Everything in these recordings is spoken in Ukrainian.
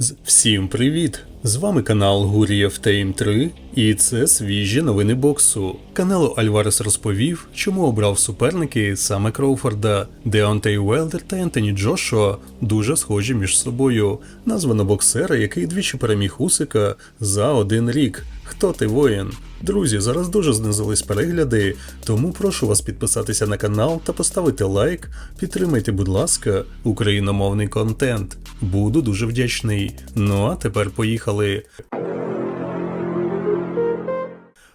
З- Всім привіт! З вами канал Гурієв Тейм 3, і це свіжі новини боксу. Канело Альварес розповів, чому обрав суперники саме Кроуфорда. Деонтей Уелдер та Ентоні Джошуа дуже схожі між собою. Названо боксера, який двічі переміг Усика за один рік. Хто ти воїн? Друзі, зараз дуже знизились перегляди, тому прошу вас підписатися на канал та поставити лайк. Підтримайте, будь ласка, україномовний контент. Буду дуже вдячний. Ну а тепер поїхали.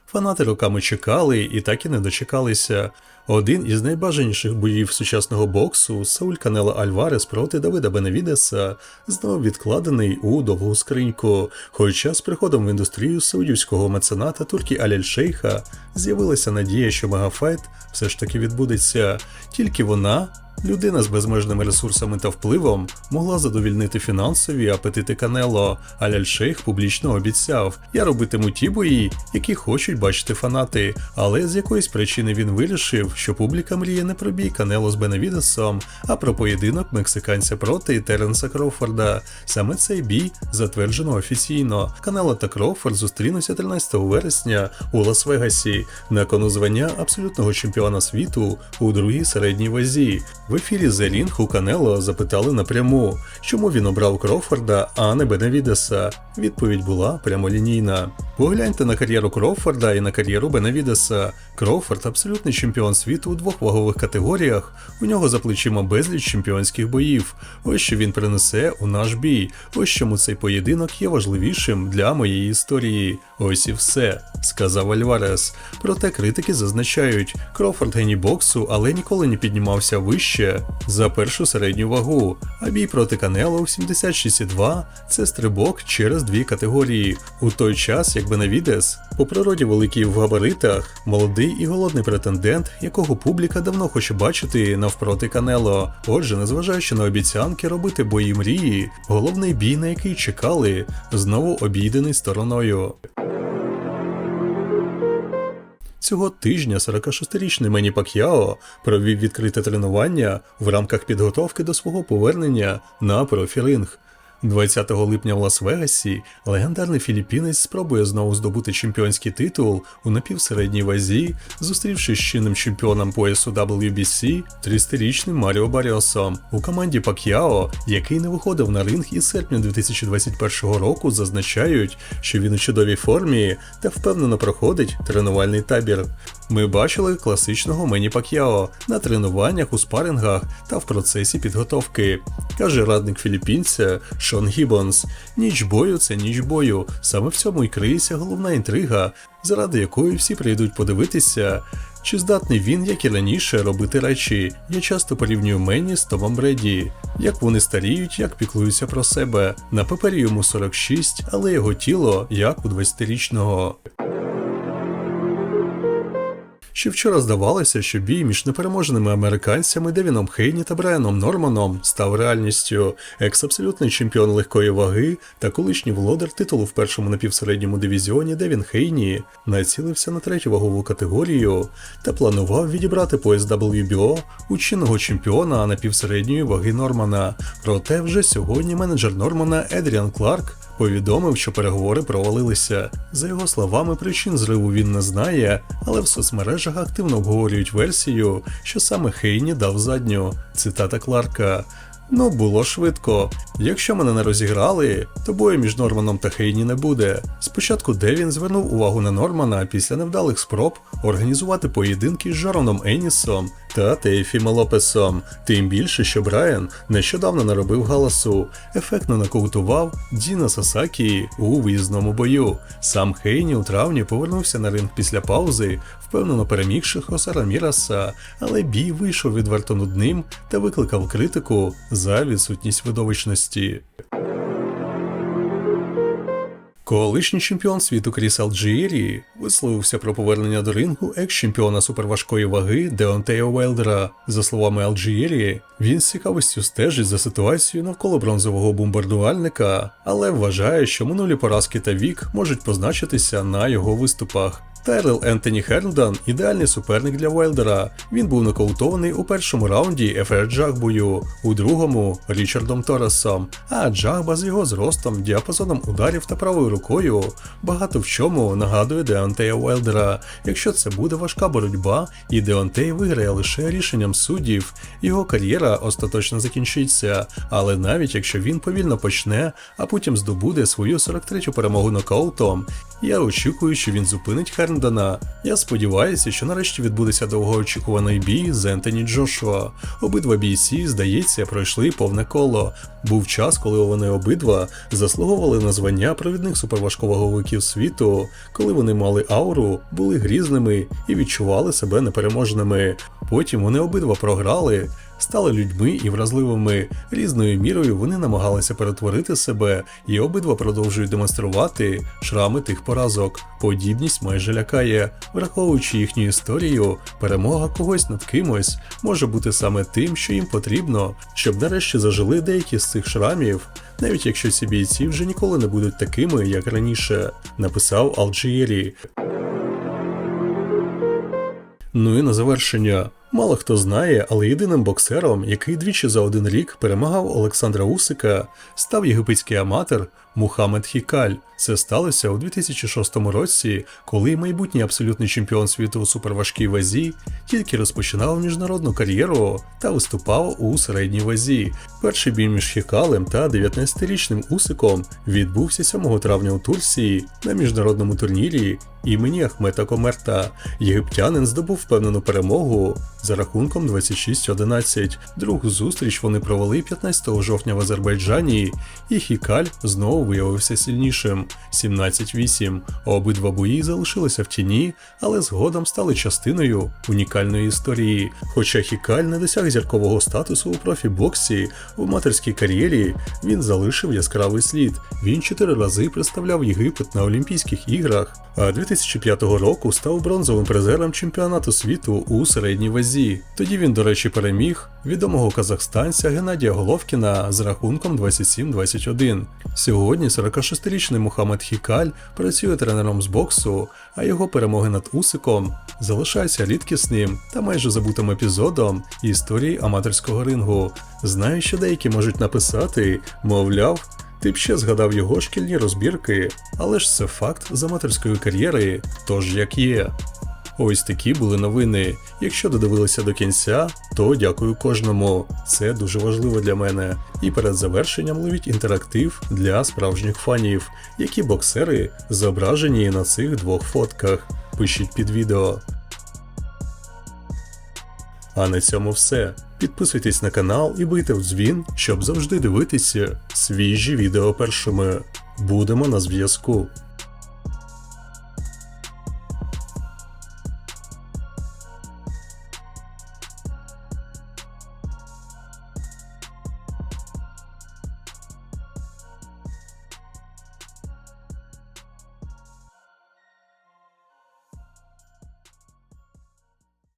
Фанати роками чекали і так і не дочекалися. Один із найбажаніших боїв сучасного боксу Сауль Канело Альварес проти Давида Беневідеса знову відкладений у довгу скриньку. Хоча з приходом в індустрію саудівського мецената Туркі Аляль Шейха з'явилася надія, що мегафайт все ж таки відбудеться. Тільки вона Людина з безмежними ресурсами та впливом могла задовільнити фінансові апетити Канело. Аляль-Шейх публічно обіцяв: я робитиму ті бої, які хочуть бачити фанати. Але з якоїсь причини він вирішив, що публіка мріє не про бій Канело з Бенавідесом, а про поєдинок мексиканця проти Теренса Кроуфорда. Саме цей бій затверджено офіційно. Канело та Кроуфорд зустрінуться 13 вересня у Лас-Вегасі на кону звання абсолютного чемпіона світу у другій середній вазі. В ефірі The Ring у Канело запитали напряму, чому він обрав Кроуфорда, а не Бенавідеса. Відповідь була прямолінійна. Погляньте на кар'єру Кроуфорда і на кар'єру Бенавідеса. Кроуфорд абсолютний чемпіон світу у двох вагових категоріях. У нього за плечима безліч чемпіонських боїв. Ось що він принесе у наш бій. Ось чому цей поєдинок є важливішим для моєї історії. Ось і все, сказав Альварес. Проте критики зазначають, Кроуфорд геній боксу, але ніколи не піднімався вище за першу середню вагу. А бій проти Канело в 76,2 – це стрибок через дві категорії. У той час, як Бенавідес, по природі великий в габаритах, молодий і голодний претендент, якого публіка давно хоче бачити навпроти Канело. Отже, незважаючи на обіцянки робити бої мрії, головний бій, на який чекали, знову обійдений стороною. Цього тижня 46-річний Мені Пак'яо провів відкрите тренування в рамках підготовки до свого повернення на профіринг. 20 липня в Лас-Вегасі легендарний філіппінець спробує знову здобути чемпіонський титул у напівсередній вазі, зустрівшись з чинним чемпіоном поясу WBC 30-річним Маріо Баріосом. У команді Пак'яо, який не виходив на ринг із серпня 2021 року, зазначають, що він у чудовій формі та впевнено проходить тренувальний табір. Ми бачили класичного Мені Пак'яо на тренуваннях у спарингах та в процесі підготовки, каже радник філіппінця Шон Гіббонс. Ніч бою це ніч бою. Саме в цьому і криється головна інтрига, заради якої всі прийдуть подивитися. Чи здатний він, як і раніше, робити речі? Я часто порівнюю Мені з Томом Бреді. Як вони старіють, як піклуються про себе. На папері йому 46, але його тіло як у 20-річного. Ще вчора здавалося, що бій між непереможеними американцями Девіном Хейні та Брайаном Норманом став реальністю. Екс-абсолютний чемпіон легкої ваги та колишній володар титулу в першому напівсередньому дивізіоні Девін Хейні націлився на третю вагову категорію та планував відібрати пояс WBO у чинного чемпіона напівсередньої ваги Нормана. Проте вже сьогодні менеджер Нормана Едріан Кларк повідомив, що переговори провалилися. За його словами, причин зриву він не знає, але в соцмережах активно обговорюють версію, що саме Хейні дав задню. Цитата Кларка. Ну, було швидко. Якщо мене не розіграли, то бою між Норманом та Хейні не буде. Спочатку Девін звернув увагу на Нормана після невдалих спроб організувати поєдинки з Жароном Енісом та Тейфімо Лопесом. Тим більше, що Брайан нещодавно наробив галасу, ефектно нокаутував Діна Сасакі у виїзному бою. Сам Хейні у травні повернувся на ринг після паузи, впевнено перемігши Хосара Міраса, але бій вийшов відверто нудним та викликав критику за відсутність видовищності. Колишній чемпіон світу Кріс Алджиєрії висловився про повернення до рингу екс-чемпіона суперважкої ваги Деонтея Уайлдера. За словами Алджієрі, він з цікавістю стежить за ситуацією навколо бронзового бомбардувальника, але вважає, що минулі поразки та вік можуть позначитися на його виступах. Тайрел Ентоні Херндан – ідеальний суперник для Вайлдера. Він був нокаутований у першому раунді ефер Джагбою, у другому Річардом Торресом. А Джагба з його зростом, діапазоном ударів та правою рукою багато в чому нагадує Деонтея Вайлдера. Якщо це буде важка боротьба, і Деонтей виграє лише рішенням суддів, його кар'єра остаточно закінчиться. Але навіть якщо він повільно почне, а потім здобуде свою 43-ю перемогу нокаутом, я очікую, що він зупинить Херндона. Я сподіваюся, що нарешті відбудеться довгоочікуваний бій з Ентоні Джошуа. Обидва бійці, здається, пройшли повне коло. Був час, коли вони обидва заслуговували на звання провідних суперважковаговиків світу, коли вони мали ауру, були грізними і відчували себе непереможними. Потім вони обидва програли. Стали людьми і вразливими. Різною мірою вони намагалися перетворити себе, і обидва продовжують демонструвати шрами тих поразок. Подібність майже лякає, враховуючи їхню історію, перемога когось над кимось може бути саме тим, що їм потрібно, щоб нарешті зажили деякі з цих шрамів, навіть якщо ці бійці вже ніколи не будуть такими, як раніше, написав Алджієрі. Ну і на завершення. Мало хто знає, але єдиним боксером, який двічі за один рік перемагав Олександра Усика, став єгипетський аматор Мухаммед Хікаль. Це сталося у 2006 році, коли майбутній абсолютний чемпіон світу у суперважкій вазі тільки розпочинав міжнародну кар'єру та виступав у середній вазі. Перший бій між Хікалем та 19-річним Усиком відбувся 7 травня у Турції на міжнародному турнірі імені Ахмета Комерта. Єгиптянин здобув впевнену перемогу за рахунком 26-11. Другу зустріч вони провели 15 жовтня в Азербайджані, і Хікаль знову виявився сильнішим 17-8. Обидва бої залишилися в тіні, але згодом стали частиною унікальної історії. Хоча Хікаль не досяг зіркового статусу у профі-боксі, в матерській кар'єрі він залишив яскравий слід. Він чотири рази представляв Єгипет на Олімпійських іграх, а 2005 року став бронзовим призером чемпіонату світу у середній вазі. Тоді він, до речі, переміг відомого казахстанця Геннадія Головкіна з рахунком 27-21. Сьогодні 46-річний Мухаммед Хікаль працює тренером з боксу, а його перемоги над Усиком залишаються рідкісним та майже забутим епізодом історії аматорського рингу. Знаю, що деякі можуть написати, мовляв. Ти б ще згадав його шкільні розбірки, але ж це факт з аматорської кар'єри, тож як є. Ось такі були новини. Якщо додивилися до кінця, то дякую кожному. Це дуже важливо для мене. І перед завершенням ловіть інтерактив для справжніх фанів, які боксери зображені на цих двох фотках. Пишіть під відео. А на цьому все. Підписуйтесь на канал і бийте в дзвін, щоб завжди дивитися свіжі відео першими. Будемо на зв'язку.